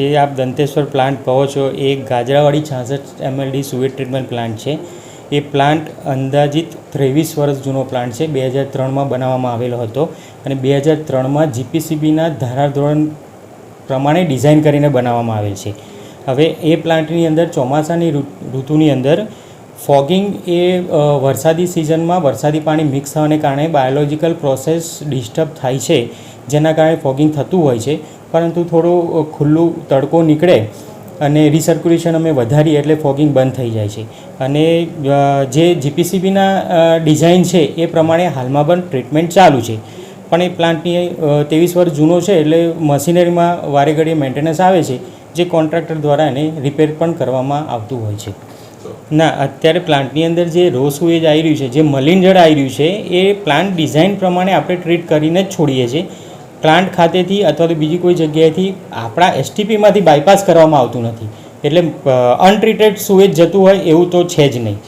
જે આપ દંતેશ્વર પ્લાન્ટ કહો છો, એ ગાજરાવાડી છાસઠ એમએલડી સુવેટ ટ્રીટમેન્ટ પ્લાન્ટ છે. એ પ્લાન્ટ અંદાજિત ત્રેવીસ વર્ષ જૂનો પ્લાન્ટ છે. બે હજાર ત્રણમાં બનાવવામાં આવેલો હતો અને બે હજાર ત્રણમાં જીપીસીબીના ધારાધોરણ પ્રમાણે ડિઝાઇન કરીને બનાવવામાં આવેલ છે. હવે એ પ્લાન્ટની અંદર, ચોમાસાની ઋતુની અંદર ફોગિંગ એ વરસાદી સિઝનમાં વરસાદી પાણી મિક્સ થવાને કારણે બાયોલોજિકલ પ્રોસેસ ડિસ્ટર્બ થાય છે. જેના કારણે ફોગિંગ થતું હોય છે. પરંતુ થોડું ખુલ્લું તડકો નીકળે અને રિસર્ક્યુલેશન અમે વધારીએ એટલે ફોગિંગ બંધ થઈ જાય છે. અને જે જીપીસીબીના ડિઝાઇન છે એ પ્રમાણે હાલમાં પણ ટ્રીટમેન્ટ ચાલુ છે. પણ એ પ્લાન્ટની ત્રેવીસ વર્ષ જૂનો છે એટલે મશીનરીમાં વારે ઘડીએ મેન્ટેનન્સ આવે છે, જે કોન્ટ્રાક્ટર દ્વારા એને રિપેર પણ કરવામાં આવતું હોય છે. ના, અત્યારે પ્લાન્ટની અંદર જે રો સુએજ આવી રહ્યું છે, જે મલિન જળ આવી રહ્યું છે, એ પ્લાન્ટ ડિઝાઇન પ્રમાણે આપણે ટ્રીટ કરીને જ છોડીએ છીએ. પ્લાન્ટ ખાતેથી અથવા તો બીજી કોઈ જગ્યાએથી આપણા એસટીપીમાંથી બાયપાસ કરવામાં આવતું નથી. એટલે અનટ્રીટેડ સુએજ જતું હોય એવું તો છે જ નહીં.